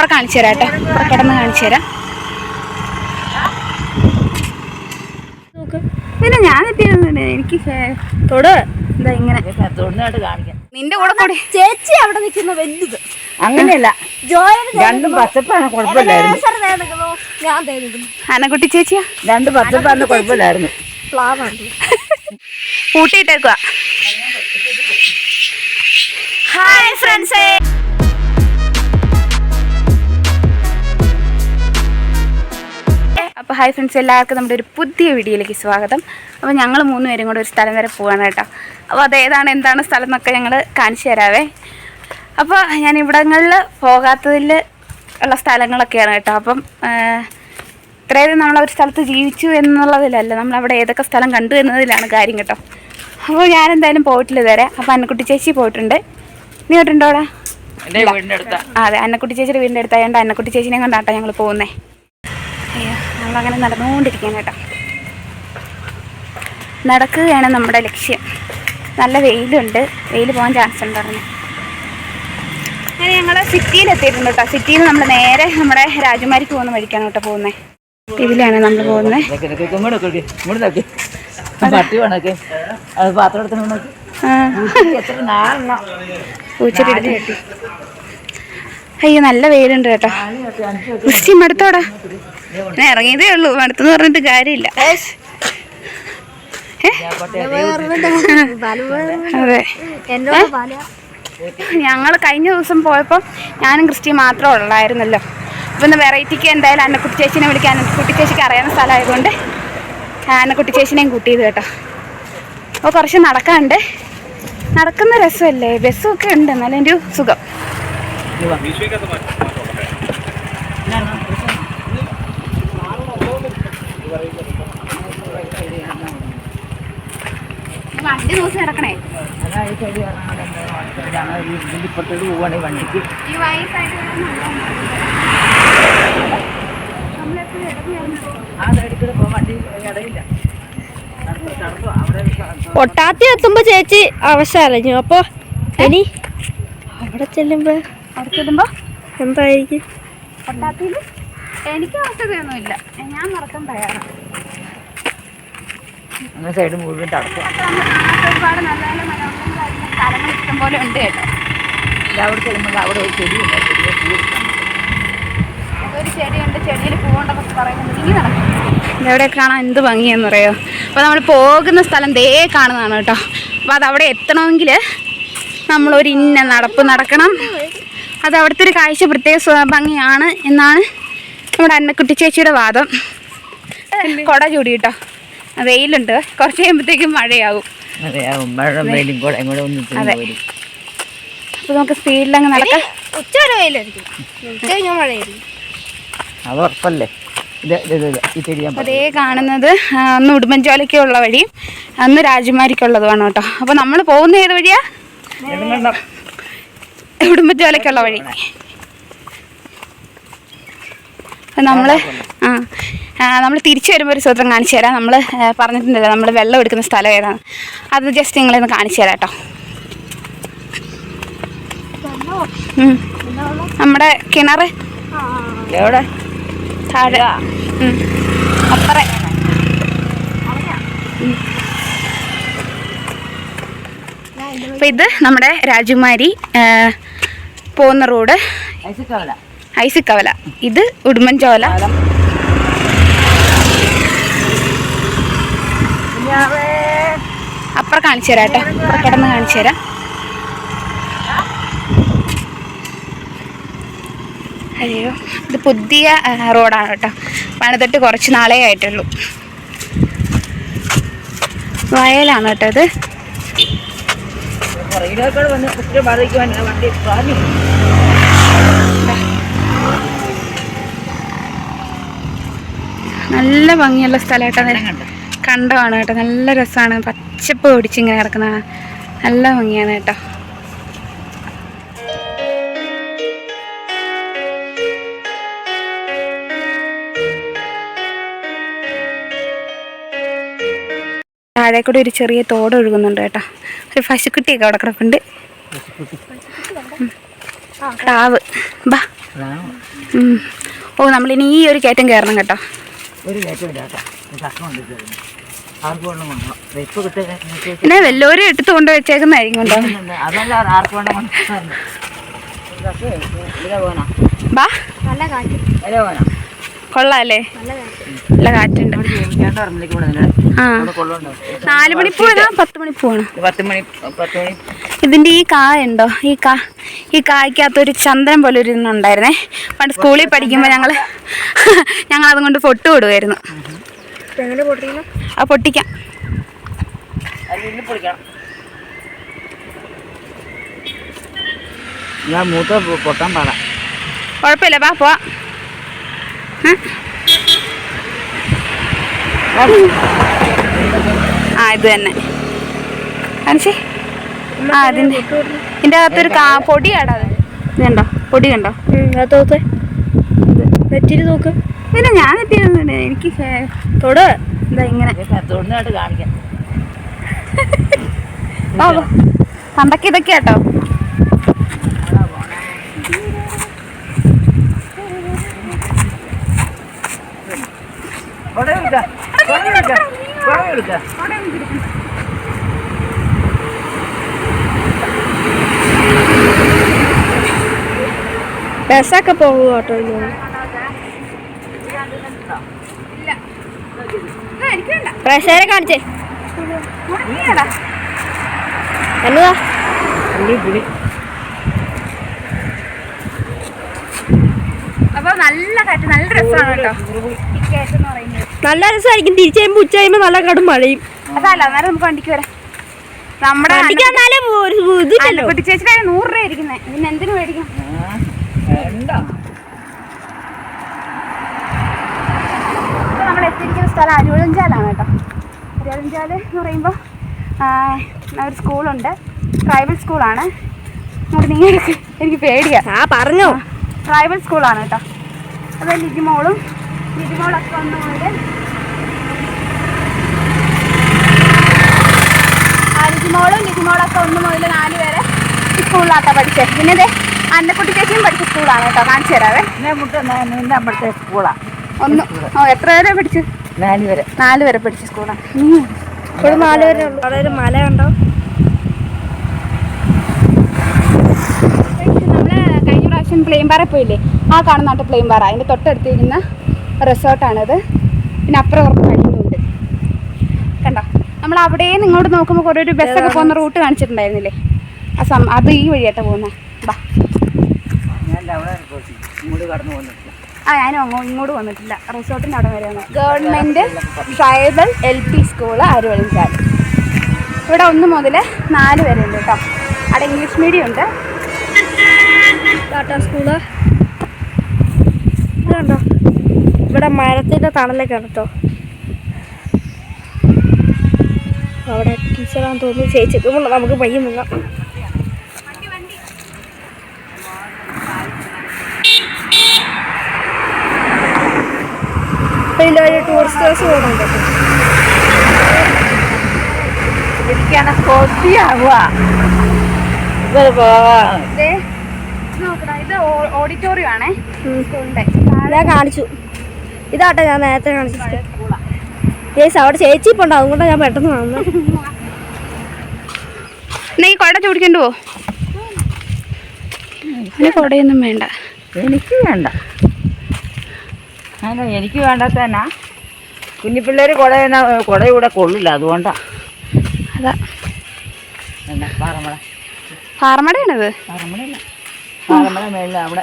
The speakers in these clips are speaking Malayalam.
അപ്പുറം കാണിച്ചു തരാം കേട്ടോ. അപ്പുറം കിടന്ന് കാണിച്ചു തരാം. പിന്നെ ഞാൻ എനിക്ക് ഫേ- തൊട്. എന്താ ഇങ്ങനെ. നിന്റെ കൂടെ കൂടി ചേച്ചി അവിടെ നിൽക്കുന്ന വലുത്. അങ്ങനെയല്ല. രണ്ടും പച്ചപ്പാണ് കുഴപ്പമില്ലായിരുന്നു. ചേച്ചിയാ? രണ്ട് പച്ചപ്പാണ് കുഴപ്പമില്ലായിരുന്നു. കൂട്ടിയിട്ടേക്കുക ഹായ് ഫ്രണ്ട്സേ. അപ്പോൾ ഹായ് ഫ്രണ്ട്സ് എല്ലാവർക്കും നമ്മുടെ ഒരു പുതിയ വീഡിയോയിലേക്ക് സ്വാഗതം. അപ്പോൾ ഞങ്ങൾ മൂന്ന് പേരും കൂടെ ഒരു സ്ഥലം വരെ പോവാണ് കേട്ടോ. അപ്പോൾ അതേതാണ് എന്താണ് സ്ഥലം എന്നൊക്കെ ഞങ്ങൾ കാണിച്ചു തരാവേ. അപ്പോൾ ഞാൻ ഇവിടങ്ങളിൽ പോകാത്തതിൽ ഉള്ള സ്ഥലങ്ങളൊക്കെയാണ് കേട്ടോ. അപ്പം ഇത്രയും നമ്മൾ ഒരു സ്ഥലത്ത് ജീവിച്ചു എന്നുള്ളതിലല്ല നമ്മൾ അവിടെ ഏതൊക്കെ സ്ഥലം കണ്ടു എന്നതിലാണ് കാര്യം കേട്ടോ. അപ്പോൾ ഞാൻ എന്തായാലും പോയിട്ടില്ല ഇതുവരെ. അപ്പോൾ അന്നക്കുട്ടി ചേച്ചി പോയിട്ടുണ്ട്. നീ പോയിട്ടുണ്ടോ അവിടെ? അതെ അന്നക്കുട്ടി ചേച്ചിയുടെ വീടിന്റെ അടുത്തായതുകൊണ്ട് അന്നക്കുട്ടി ചേച്ചിനെ കൊണ്ടാട്ടോ ഞങ്ങൾ പോകുന്നേ. അയ്യോ. നമ്മളങ്ങനെ നടന്നുകൊണ്ടിരിക്കുകയാണ് കേട്ടോ. നടക്കുകയാണ് നമ്മുടെ ലക്ഷ്യം. നല്ല വെയിലുണ്ട്. വെയിൽ പോകാൻ ചാൻസ് ഉണ്ടായിരുന്നു അങ്ങനെ ഞങ്ങൾ സിറ്റിയിൽ എത്തിയിട്ടുണ്ട് കേട്ടോ. സിറ്റിയിൽ നമ്മൾ നേരെ നമ്മുടെ രാജകുമാരിക്ക് പോകുന്ന വഴിക്കാണ് കേട്ടോ പോകുന്നത് ഇതിലാണ് നമ്മൾ പോകുന്നത് അയ്യോ നല്ല വെയിലുണ്ട് കേട്ടോ. മടുത്തോടാ. ഞാൻ ഇറങ്ങിയതേ ഉള്ളൂ. മടുത്തെന്ന് പറഞ്ഞിട്ട് കാര്യമില്ല. അതെ. ഞങ്ങൾ കഴിഞ്ഞ ദിവസം പോയപ്പോൾ ഞാനും ക്രിസ്റ്റി മാത്രമേ ഉള്ളായിരുന്നല്ലോ. അപ്പോൾ ഇന്ന് വെറൈറ്റിക്ക് എന്തായാലും അന്നക്കുട്ടി ചേച്ചിനെ വിളിക്കാൻ അന്നക്കുട്ടി ചേച്ചിക്ക് അറിയാവുന്ന സ്ഥലമായതുകൊണ്ട് അന്നക്കുട്ടി ചേച്ചിനെയും കൂട്ടിയത് കേട്ടോ. അപ്പോൾ കുറച്ച് നടക്കാണ്ട് നടക്കുന്ന രസമല്ലേ? ബസ്സും ഒക്കെ ഉണ്ട്. എന്നാലും ഒരു സുഖം. വണ്ടി ദിവസം നടക്കണേ ഇപ്പുറത്തോട്ട് പോവുകയാണെങ്കിൽ വണ്ടിക്ക് ഈ വയസ്സായിട്ട് എത്തുമ്പോ ചേച്ചി അവശാലഞ്ഞു. അറിഞ്ഞു അപ്പൊ ഇനി അവിടെ ചെല്ലുമ്പോ അവിടെ ചെല്ലുമ്പോ? എന്തായിരിക്കും? പൊട്ടാത്തിയിൽ എനിക്ക് അവസ്ഥയൊന്നുമില്ല ഞാൻ നടക്കാൻ തയ്യാറാണ്. അങ്ങനെ സൈഡ് മുഴുവൻ തടസ്സം ഒരുപാട് നല്ല നല്ല മനോഹരങ്ങളായിട്ടുള്ള സ്ഥലങ്ങൾ ഇഷ്ടംപോലെ ഉണ്ട് കേട്ടോ. അവിടെ ചെല്ലുമ്പോൾ അവിടെ ഒരു ചെടിയുണ്ട്. ഉണ്ട് ചെടിയെ ഒരു ചെടിയുണ്ട്. ചെടിയിൽ പൂവുണ്ടെന്നൊക്കെ പറയുന്നത് ഇനി നടക്കും. എവിടെ കാണാൻ എന്ത് ഭംഗിയെന്ന് പറയുമോ അപ്പോൾ നമ്മൾ പോകുന്ന സ്ഥലം ദേ കാണുന്നതാണ് കേട്ടോ. അപ്പോൾ അതവിടെ അവിടെ എത്തണമെങ്കിൽ നമ്മളൊരു ഇന്ന നടപ്പ് നടക്കണം. അത് അവിടുത്തെ ഒരു കാഴ്ച പ്രത്യേക ഭംഗിയാണ് എന്നാണ് നമ്മുടെ അന്നക്കുട്ടി ചേച്ചിയുടെ വാദം. കൊട ചൂടി കേട്ടോ. വെയിലുണ്ട്. കുറച്ച് കഴിയുമ്പോഴത്തേക്കും മഴയാകും. അതെ. അപ്പോൾ നമുക്ക് സ്പീഡിലങ്ങ് നടക്കാം. ഉച്ച വരെ വെയിലായിരിക്കും. ഉച്ച കഴിഞ്ഞാൽ മഴയായിരിക്കും. അത് ഉറപ്പല്ലേ? അതേ കാണുന്നത് അന്ന് ഉടുമ്പൻചോലയ്ക്ക് ഉള്ള വഴിയും അന്ന് രാജകുമാരിക്കുള്ളതുമാണ് കേട്ടോ. അപ്പൊ നമ്മൾ പോകുന്ന ഏത് വഴിയാ? ഉടുമ്പൻചോലയ്ക്കുള്ള വഴി. നമ്മൾ നമ്മൾ ആ നമ്മൾ തിരിച്ചു വരുമ്പോൾ ഒരു സൂത്രം കാണിച്ചു തരാം. നമ്മൾ പറഞ്ഞിട്ടുണ്ടല്ലോ നമ്മൾ വെള്ളം എടുക്കുന്ന സ്ഥലം ഏതാണ്. അത് ജസ്റ്റ് നിങ്ങളൊന്ന് കാണിച്ചു തരാം കേട്ടോ. നമ്മുടെ കിണർ എവിടെ? താഴെ. അപ്പറേ. അപ്പം ഇത് നമ്മുടെ രാജകുമാരി പോകുന്ന റോഡ്. ഐസിക്കവല. ഐസിക്കവല. ഇത് ഉടുമ്പൻചോല. അപ്പുറം കാണിച്ചു തരാം കേട്ടോ. അപ്പുറം കിടന്ന് കാണിച്ചു തരാം. അയ്യോ ഇത് പുതിയ റോഡാണ് കേട്ടോ. പണിതിട്ട് കുറച്ച് നാളേ ആയിട്ടുള്ളൂ. വയലാണ് കേട്ടോ ഇത്. നല്ല ഭംഗിയുള്ള സ്ഥലമായിട്ടാണ് കണ്ടത് കണ്ടോ? കണ്ടമാണ് കേട്ടോ. നല്ല രസമാണ് പച്ചപ്പ് പിടിച്ചിങ്ങനെ കിടക്കുന്ന നല്ല ഭംഗിയാണ് കേട്ടോ. താഴെ ഒരു ചെറിയ തോട് ഒഴുകുന്നുണ്ട് കേട്ടോ. ഒരു പശുക്കുട്ടിയൊക്കെ അവിടെ കിടപ്പുണ്ട്. ടാവ് ബാ. ഓ നമ്മളിനി ഈ ഒരു കയറ്റം കയറണം കേട്ടോ. ഒരു കയറ്റം ഒരു ആർക്ക് വേണം കൊണ്ടുപോകാം വെപ്പ് കിട്ടുക പിന്നെ വല്ലവരും എടുത്ത് കൊണ്ട് വെച്ചേക്കുന്നതായിരിക്കും അതല്ല ആർക്ക് ബാ. നല്ല കാറ്റ്. പോനാ കൊള്ളാല്ലേ? നല്ല കാറ്റ്. നല്ല കാറ്റുണ്ട്. നാല് മണിപ്പൂ പോയതാ പത്ത് മണി പോകണം പത്ത് മണി പത്ത് മണി. ഇതിന്റെ ഈ കാ ഉണ്ടോ? ഈ കാ ഈ കായ്ക്കകത്തൊരു ചന്ദ്രൻ പോലെ ഒരു ഇന്നുണ്ടായിരുന്നേ പണ്ട് സ്കൂളിൽ പഠിക്കുമ്പോൾ ഞങ്ങൾ ഞങ്ങൾ അതുകൊണ്ട് പൊട്ട് വിടുമായിരുന്നു എങ്ങനെ പൊട്ടിക്കണം? ആ പൊട്ടിക്കാം. ഞാൻ മൂത്ത പൊട്ടാൻ പാടാം. കുഴപ്പമില്ല വാ പോവാ. ആ ഇത് തന്നെ. കാണിച്ചേ ആ അതിന്റെ ഇതിന്റെ അകത്തൊരു പൊടിയാടാ അത്. ഇതുണ്ടോ? പൊടി കണ്ടോ? അത് നോക്ക്. പിന്നെ ഞാൻ എത്തിയൊന്നുമില്ല എനിക്ക് തൊട്. എന്താ ഇങ്ങനെ. കാണിക്കാം. പണ്ടൊക്കെ ഇതൊക്കെ കേട്ടോ ബസ്സൊക്കെ പോകും കേട്ടോ ഇനി. എനിക്ക് വേണ്ട പ്രേക്ഷകരെ കാണിച്ചേ. എന്നതാ? അപ്പൊ നല്ല കാറ്റ് നല്ല രസമാണ് കേട്ടോ. നല്ല രസമായിരിക്കും. തിരിച്ചു കഴിയുമ്പോ ഉച്ച കഴിയുമ്പോ നല്ല കടും മഴയും. അതല്ല അന്നേരം നമുക്ക് വണ്ടിക്ക് വരാം. നമ്മുടെ ചേച്ചിയുടെ നൂറ് രൂപ ഇരിക്കുന്നത് പിന്നെ എന്തിനു മേടിക്കും എത്തിയിരിക്കുന്ന സ്ഥലം അരുവഴഞ്ചാലാണ് കേട്ടോ. അരുവഞ്ചാൽ എന്ന് പറയുമ്പോൾ ഒരു സ്കൂളുണ്ട്. ട്രൈബൽ സ്കൂളാണ് നമുക്ക് നീ എനിക്ക് പേടിയാണ് ആ പറഞ്ഞു. ട്രൈബൽ സ്കൂളാണ് കേട്ടോ. അത് ലിജിമോളും ലിജിമോളൊക്കെ വന്നുകൊണ്ട് ലിജിമോളും ലിജിമോളൊക്കെ ഒന്ന് മുതൽ നാല് വരെ സ്കൂളിലാട്ടോ പഠിച്ചത് പിന്നെ അതെ അന്നക്കുട്ടി ചേച്ചിയും പഠിച്ച സ്കൂളാണ് കേട്ടോ. കാണിച്ചു തരാവേ. മുട്ട നിന്റെ അമ്പലത്തെ സ്കൂളാ ഒന്ന്. ഓ എത്ര വരെ പഠിച്ചു? നാല് വരെ. നാല് വരെ പഠിച്ച സ്കൂളാണ് ഇവിടെ നാല് വരെ. ഉള്ളു. അവിടെ ഒരു മല ഉണ്ടോ നമ്മൾ കഴിഞ്ഞ പ്രാവശ്യം പ്ലെയിൻ പാറ പോയില്ലേ? ആ കാണുന്ന പ്ലെയിൻ പാറ അതിന്റെ തൊട്ടടുത്തിരിക്കുന്ന റിസോർട്ടാണിത്. പിന്നെ അപ്പുറം കുറച്ച് കഴിയുന്നുണ്ട് കണ്ടോ? നമ്മൾ അവിടെ ഇങ്ങോട്ട് നോക്കുമ്പോൾ കുറേ ഒരു ബസ്സൊക്കെ പോകുന്ന റൂട്ട് കാണിച്ചിട്ടുണ്ടായിരുന്നില്ലേ? ആ സം അത് ഈ വഴിയായിട്ട് പോകുന്നത് ബാ. ഞാൻ അവിടെ കടന്നു പോകുന്നില്ല ആ ഞാനും അങ്ങോ ഇങ്ങോട്ട് വന്നിട്ടില്ല. റിസോർട്ടിന്റെ അവിടെ വരെ വന്നു government tribal L P school Aruvalinchal ഇവിടെ ഒന്ന് മുതൽ നാല് വരെ ഉണ്ട് കേട്ടോ അവിടെ ഇംഗ്ലീഷ് മീഡിയം ഉണ്ട്. ടാറ്റാ സ്കൂൾ അതുണ്ടോ ഇവിടെ മരത്തിന്റെ തണലൊക്കെ ഉണ്ട് കേട്ടോ അവിടെ ടീച്ചറാന്ന് തോന്നുന്നു. ചേച്ചിക്ക് മുള്ള നമുക്ക് പയ്യെ മുങ്ങാം ഇതിന്റെ ഒരു ടൂറിസ്റ്റ് ബസ് പോകുന്നുണ്ട് എനിക്കാണ് കൊതിയാവുക ഇവർ പോവാം. ദേ, ഇത് നോക്കടാ ഇത് ഓഡിറ്റോറിയം ആണേ. സ്കൂളിന്റെ ഞാൻ കാണിച്ചു. ഇതാട്ടെ ഞാൻ നേരത്തെ കാണിച്ചു ചേച്ചി അവിടെ ചേച്ചി ഇപ്പൊ ഉണ്ടാവും അതുകൊണ്ടാണ് ഞാൻ പെട്ടെന്ന് വന്നു നീ കുട ചൂടിക്കൊണ്ട് കുടയൊന്നും വേണ്ട. എനിക്ക് വേണ്ട. അല്ല എനിക്ക് വേണ്ടാത്ത തന്നെ കുഞ്ഞിപ്പിള്ളേർ കുട കുട ഇവിടെ കൊള്ളില്ല അതുകൊണ്ടാണ് അതാ. പാറമടയാണത്? മേളിൽ അവിടെ.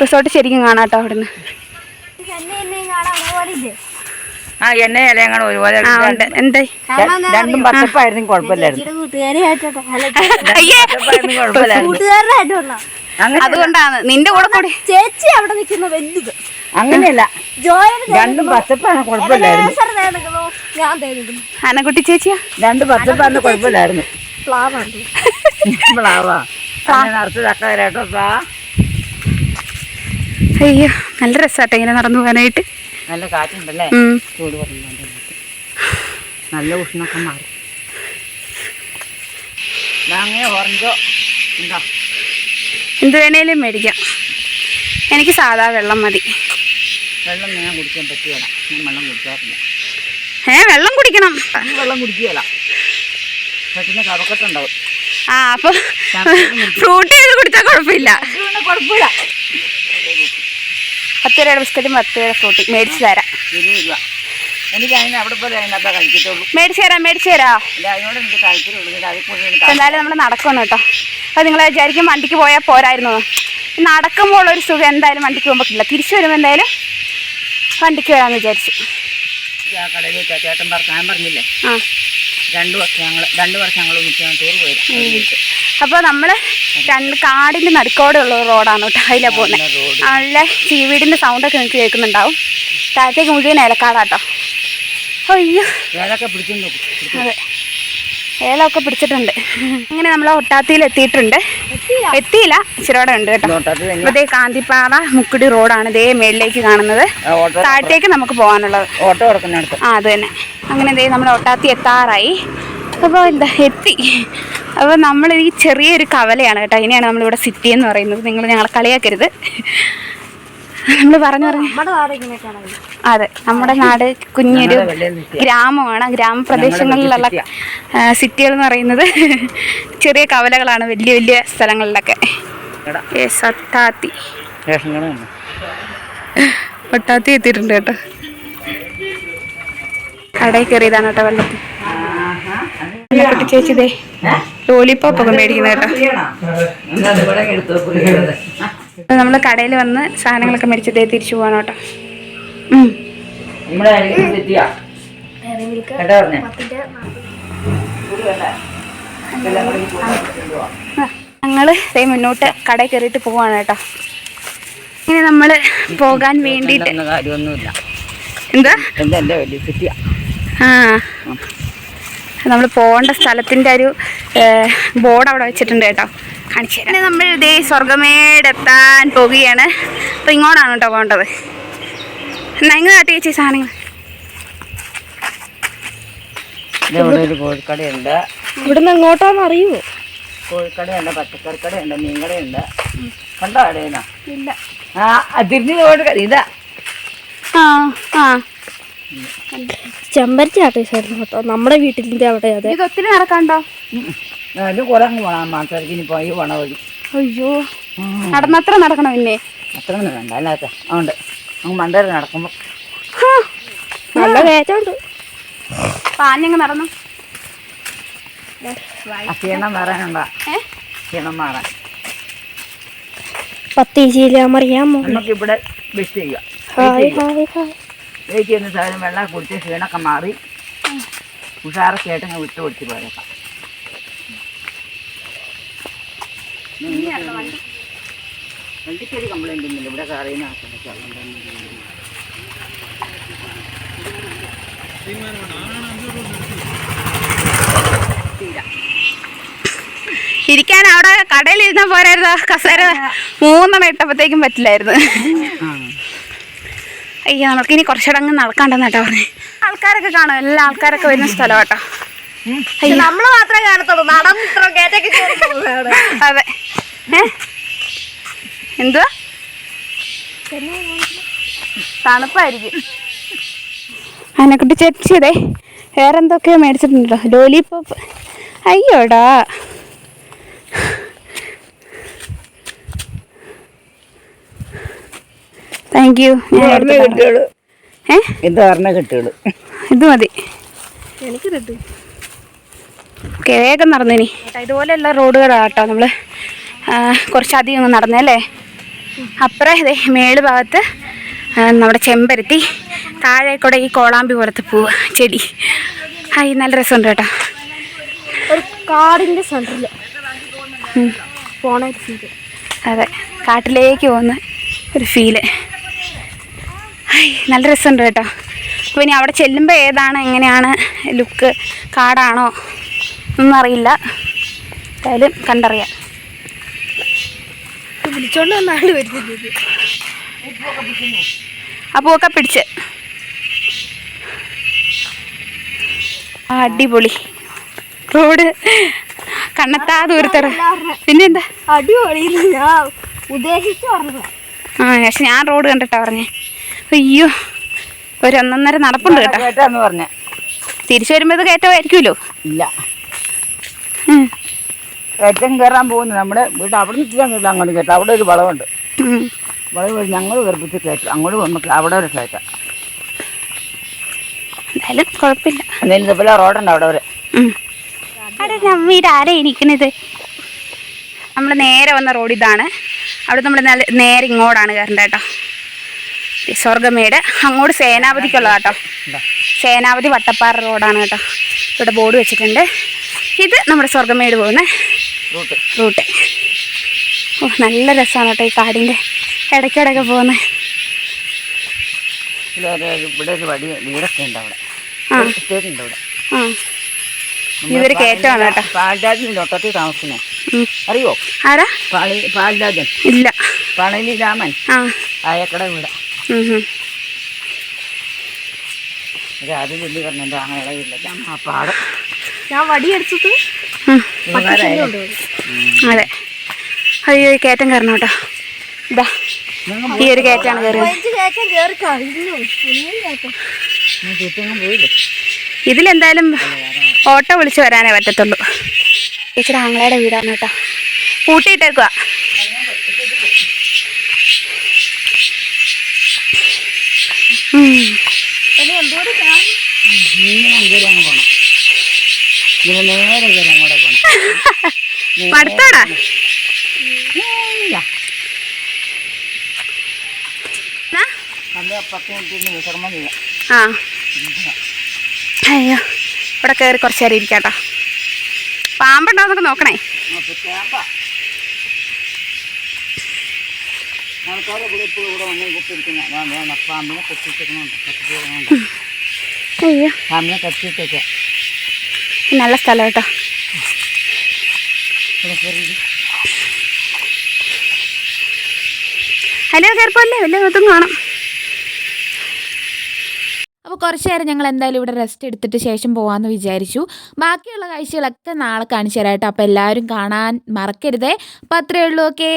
റിസോർട്ട് ശരിക്കും കാണാട്ടോ അവിടെ ആ എണ്ണ ഇലയങ്ങനെ ഒരുപോലെ ആ ഉണ്ട് എന്തേ ര- രണ്ടും പച്ചപ്പായിരുന്നു കുഴപ്പമില്ലായിരുന്നു. അതുകൊണ്ടാണ് നിന്റെ കൂടെ കൂടി. ചേച്ചി അവിടെ നിൽക്കുന്ന വലുത്. അങ്ങനെയല്ല. രണ്ടും പച്ചപ്പാണ് കുഴപ്പമില്ലായിരുന്നു. അനക്കുട്ടി ചേച്ചിയാ? രണ്ട് പച്ചപ്പാണ് കുഴപ്പമില്ലായിരുന്നു. അയ്യോ നല്ല രസാട്ടെ ഇങ്ങനെ നടന്നു പോകാനായിട്ട്. നല്ല കാറ്റുണ്ടല്ലേ. ചൂട് നല്ല ഉഷ്ണൊക്കെ മാറി. ഓറഞ്ചോ. ഉണ്ടോ എന്ത് വേണേലും മേടിക്കാം. എനിക്ക് സാധാ വെള്ളം മതി. വെള്ളം ഞാൻ കുടിക്കാൻ പറ്റുകയില്ല ഞാൻ വെള്ളം കുടിക്കാറില്ല. ഏ വെള്ളം കുടിക്കണം. ഈ വെള്ളം കുടിക്കുകയില്ല പെട്ടെന്ന് കറക്കട്ടുണ്ടാവും ആ അപ്പോൾ ഫ്രൂട്ട് ചെയ്ത് കുടിച്ചാൽ കുഴപ്പമില്ല. കുഴപ്പമില്ല. പത്ത് രൂപയുടെ ബിസ്ക്കറ്റും പത്ത് രൂപയുടെ ഫ്രൂട്ടി മേടിച്ചു തരാം. എനിക്ക് അതിന് അവിടെ പോലെ അതിനകത്ത് കഴിക്കത്തുള്ളൂ മേടിച്ച് തരാം മേടിച്ച് തരാം. അല്ല അതിനോട് എനിക്ക് താല്പര്യമുള്ളൂ. എനിക്ക് അതിൽ കൂടുതൽ എന്തായാലും നമ്മൾ നടക്കണം കേട്ടോ. അപ്പോൾ നിങ്ങൾ വിചാരിക്കും വണ്ടിക്ക് പോയാൽ പോരായിരുന്നു. നടക്കുമ്പോൾ ഒരു സുഖം എന്തായാലും വണ്ടിക്ക് പോകുമ്പോൾ കിട്ടില്ല. തിരിച്ചു വരുമ്പോൾ എന്തായാലും വണ്ടിക്ക് വരാമെന്ന് വിചാരിച്ചു. ആ നമ്മൾ ചേട്ടൻ ഞാൻ പറഞ്ഞില്ലേ? ആ. രണ്ട് വർഷം ഞങ്ങൾ രണ്ട് വർഷം ഞങ്ങൾ ഒന്നിച്ച് ടൂർ പോയത്. അപ്പോൾ നമ്മൾ രണ്ട് കാടിന്റെ നടുക്കോടെയുള്ള റോഡാണ് കേട്ടോ അതിലാണ് പോകുന്നത് നല്ല സൗണ്ട് ഒക്കെ നിങ്ങൾക്ക് കേൾക്കുന്നുണ്ടാവും. താഴത്തേക്ക് മുഴുവൻ ഏലക്കാടാട്ടോ അയ്യോ. അതെ. ഏലമൊക്കെ പിടിച്ചിട്ടുണ്ട്. അങ്ങനെ നമ്മൾ ഒട്ടാത്തിയിൽ എത്തിയിട്ടുണ്ട്. എത്തിയില്ല. ചിരോടെ ഉണ്ട് കേട്ടോ. ഇതേ കാന്തിപ്പാറ മുക്കുടി റോഡാണ്. ഇതേ മേളിലേക്ക് കാണുന്നത്. താഴത്തേക്ക് നമുക്ക് പോകാനുള്ളത്. ഓട്ടോ ആ അത് തന്നെ. അങ്ങനെ ഇതേ നമ്മൾ ഒട്ടാത്തി എത്താറായി. അപ്പോൾ എന്താ എത്തി. അപ്പോൾ നമ്മൾ ഈ ചെറിയൊരു കവലയാണ് കേട്ടോ. ഇതിനെയാണ് നമ്മളിവിടെ സിറ്റി എന്ന് പറയുന്നത്. നിങ്ങൾ ഞങ്ങളെ കളിയാക്കരുത്. നമ്മൾ പറഞ്ഞു അതെ നമ്മുടെ നാട് കുഞ്ഞൊരു. ഗ്രാമമാണ്. ഗ്രാമപ്രദേശങ്ങളിലുള്ള സിറ്റികൾ എന്ന് പറയുന്നത് ചെറിയ കവലകളാണ് വലിയ വലിയ സ്ഥലങ്ങളിലൊക്കെ. ഉണ്ട് ഒട്ടാത്തി. എത്തിയിട്ടുണ്ട് കേട്ടോ. കടയിൽ കയറിയതാണ് കേട്ടോ വെള്ളത്തിൽ ചേച്ചിതേ ലോലിപ്പോപ്പൊക്കെ മേടിക്കുന്ന കേട്ടോ. ഇവിടെ നമ്മൾ നമ്മൾ കടയിൽ വന്ന് സാധനങ്ങളൊക്കെ മേടിച്ച് ദേ തിരിച്ചു പോകാൻ കേട്ടോ. ഞങ്ങൾ ഞങ്ങൾ ദേ മുന്നോട്ട് കടയിൽ കയറിയിട്ട് പോവാണ് കേട്ടോ. ഇങ്ങനെ നമ്മൾ പോകാൻ വേണ്ടിയിട്ട് കാര്യമൊന്നുമില്ല. എന്താ? ആ. നമ്മൾ പോകേണ്ട സ്ഥലത്തിന്റെ ഒരു ബോർഡ് അവിടെ വെച്ചിട്ടുണ്ട് കേട്ടോ. കാണിച്ചു തരാം. നമ്മൾ ഇതേ സ്വർഗമേടെത്താൻ പോകുകയാണ് അപ്പോൾ ഇങ്ങോട്ടാണ് കേട്ടോ പോകേണ്ടത്. എന്നാ ഇങ്ങ് കാട്ടി ചേച്ചി സാധനങ്ങൾ. കോഴിക്കടയുണ്ട്. ഇവിടുന്ന് എങ്ങോട്ടാന്ന് അറിയുമോ കോഴിക്കടയുണ്ട് പച്ചക്കറിക്കടയുണ്ട് മീൻകടയുണ്ട്. കണ്ടോ കടയുന്ന ഇല്ല. ആ തിരിഞ്ഞ് കോഴിക്കട ഇതാ. ആ ആ. ചെമ്പരത്തി ആട്ടേശായിരുന്നു കേട്ടോ. നമ്മുടെ വീട്ടിലിന്റെ അവിടെ അതെ. ഇത് ഒത്തിരി നടക്കാണ്ടോ? ഒരു കുറെ അങ്ങ് പോണം മാസത്തേക്ക് ഇനി പോയി പോണ വഴി. അയ്യോ. നടന്നത്ര നടക്കണം പിന്നെ. അത്ര വേണ്ട. അല്ലാത്ത അതുകൊണ്ട് അങ്ങ് മണ്ടേര് നടക്കുമ്പോൾ നല്ല കയറ്റമുണ്ട് പാഞ്ഞങ്ങ് നടന്നു. ക്ഷീണം മാറാനുണ്ടോ? ക്ഷീണം മാറാൻ. പത്തീശയിലാമറിയാമോ നമുക്കിവിടെ വിഷ് ചെയ്യാം. Hi hi hi. വെയിറ്റ് ചെയ്യുന്ന സാധനം വെള്ളം കുടിച്ച് ക്ഷീണമൊക്കെ മാറി. ഉഷാറൊക്കെ ആയിട്ട് അങ്ങ് വിട്ട് കൊടുത്ത് പോയേക്കാം വണ്ടിക്കൊരു കംപ്ലൈന്റ് ഒന്നുമില്ല. ഇവിടെ കറിയുന്ന ആൾക്കാരൊക്കെ ഇരിക്കാൻ അവിടെ കടയിൽ ഇരുന്ന പോരായിരുന്നോ? കസേര മൂന്നെണ്ണം ഇട്ടപ്പോഴത്തേക്കും പറ്റില്ലായിരുന്നു. അയ്യോ നമുക്ക് ഇനി കുറച്ചുകൂടെ അങ്ങ് നടക്കാണ്ടെന്ന് കേട്ടോ പറഞ്ഞു. ആൾക്കാരൊക്കെ കാണും എല്ലാ ആൾക്കാരൊക്കെ വരുന്ന സ്ഥലം കേട്ടോ നമ്മൾ മാത്രമേ കാണത്തുള്ളൂ. നടന്ന് ഇത്ര. അതെ. എന്തുവാ? തണുപ്പായിരിക്കും. അതിനെക്കുട്ടി ചേച്ചിയതേ വേറെ എന്തൊക്കെയോ മേടിച്ചിട്ടുണ്ടോ ലോലിപോപ്പ്. അയ്യോടാ. താങ്ക് യു ഇത് പറഞ്ഞേ കിട്ടുള്ളൂ ഇത് മതി. എനിക്ക് കിട്ടും. ഓക്കെ വേഗം നടന്നിനി ഇതുപോലെയുള്ള റോഡുകളാണ് കേട്ടോ നമ്മൾ കുറച്ചധികം ഒന്ന് നടന്നല്ലേ അപ്പുറം ഇതേ മേൾ ഭാഗത്ത് നമ്മുടെ ചെമ്പരത്തി താഴെ കൂടെ ഈ കോളാമ്പി പോലത്തെ പൂവ് ചെടി. ഹായ് നല്ല രസമുണ്ട് കേട്ടോ. ഒരു കാടിന്റെ സെന്ററിൽ. പോണ അതെ കാട്ടിലേക്ക് പോകുന്ന ഒരു ഫീൽ നല്ല രസമുണ്ട് കേട്ടോ. അപ്പോൾ ഇനി അവിടെ ചെല്ലുമ്പോൾ ഏതാണ് എങ്ങനെയാണ് ലുക്ക് കാടാണോ ഒന്നും അറിയില്ല. എന്തായാലും കണ്ടറിയാം. വിളിച്ചോണ്ട് ഒക്കെ വരുന്നത്. ആ പൂവൊക്കെ പിടിച്ച്. അടിപൊളി. റോഡ് കണ്ണത്താ ദൂരത്തറ. പിന്നെന്താ? അടിപൊളി ഞാൻ ഉദ്ദേശിച്ചു ആ പക്ഷെ ഞാൻ റോഡ് കണ്ടിട്ടാ പറഞ്ഞേ. അയ്യോ ഒരു ഒന്നൊന്നര നടപ്പുണ്ട് കേട്ടോ. പറഞ്ഞ. തിരിച്ചു വരുമ്പോ ഇത് കയറ്റമായിരിക്കുമല്ലോ? ഇല്ല. കയറ്റം കയറാൻ പോകുന്നു. നമ്മുടെ വീട് അവിടെ നിൽക്കാൻ ഇച്ചിരി അങ്ങോട്ട് കേട്ടോ അവിടെ ഒരു വളവുണ്ട്. വളവ് ഞങ്ങൾ ഗർഭിച്ച് കയറ്റാം. അങ്ങോട്ട് നമുക്ക് അവിടെ ഒരു കയറ്റാം. എന്തായാലും കുഴപ്പമില്ല. എന്തായാലും ഇതുപോലെ റോഡുണ്ട് അവിടെ വരെ. അവിടെ നമ്മീട് ആരാ ഇരിക്കണത്? നമ്മൾ നേരെ വന്ന റോഡ് ഇതാണ്. അവിടെ നമ്മൾ നേരെ ഇങ്ങോട്ടാണ് കയറേണ്ടത് കേട്ടോ. സ്വർഗമേട്. അങ്ങോട്ട് സേനാപതിക്കുള്ള കേട്ടോ സേനാപതി വട്ടപ്പാറ റോഡാണ് കേട്ടോ. ഇവിടെ ബോർഡ് വെച്ചിട്ടുണ്ട്. ഇത് നമ്മുടെ സ്വർഗമേട് പോകുന്ന റൂട്ട്. ഓ നല്ല രസമാണ് കേട്ടോ ഈ കാടിന്റെ ഇടയ്ക്കിടയ്ക്ക് പോകുന്നത് ഇവിടെ ഒരു വടി വീടൊക്കെ ഉണ്ട് അവിടെ. ആ. ഇതൊരു കയറ്റമാണ് കേട്ടോ. ഒട്ടത്തിൽ താമസിക്കുന്നത്. അറിയോ? ആരാ? പാളി പാൽരാജൻ ഇല്ല. പളനി രാമൻ ആ. ആയക്കട വീടാ. അത് ചൊല്ലി പറഞ്ഞിട്ട് അങ്ങനെ വീട്ടിലേക്ക് ആ പാടം. ഞാൻ വടിയെടുത്തിട്ട് ഉം. അതെ. അയ്യോ ഈ കയറ്റം കയറണം കേട്ടോ. ഇതാ ഈ ഒരു കയറ്റാണ് ഇതിലെന്തായാലും ഓട്ടോ വിളിച്ച് വരാനേ പറ്റത്തുള്ളൂ. ചേച്ചിയുടെ ആങ്ങളയുടെ വീടാണ് കേട്ടോ. കൂട്ടിയിട്ടേക്കുക ചെയ്യാം ആ? അയ്യോ ഇവിടെ കയറി കുറച്ച് നേരം ഇരിക്കാട്ടോ. പാമ്പുണ്ടോന്നൊക്കെ നോക്കണേ. അപ്പോൾ ക്യാമ്പാ ആൾക്കാരെ ഇവിടെ ഇപ്പോൾ ഇവിടെ വന്ന് കുത്തിരിക്കുന്ന വേണ്ട വേണ്ട പാമ്പിനെ കൊത്തിച്ചിരിക്കണുണ്ട് കത്തിച്ചിരിക്കണുണ്ട് അയ്യോ. പാമ്പിനെ കത്തിയിട്ടേക്കാം നല്ല സ്ഥലം കേട്ടോ. ഇവിടെ കയറി അതിൽ കയറിപ്പോലെ വലിയ ഇതും കാണാം. അപ്പോൾ കുറച്ച് നേരം ഞങ്ങൾ എന്തായാലും ഇവിടെ റെസ്റ്റ് എടുത്തിട്ട് ശേഷം പോകാമെന്ന് വിചാരിച്ചു. ബാക്കിയുള്ള കാഴ്ചകളൊക്കെ നാളെ കാണിച്ചു തരാം കേട്ടോ. അപ്പോൾ എല്ലാവരും കാണാൻ മറക്കരുതേ. അപ്പോൾ അത്രയേ ഉള്ളൂ ഓക്കേ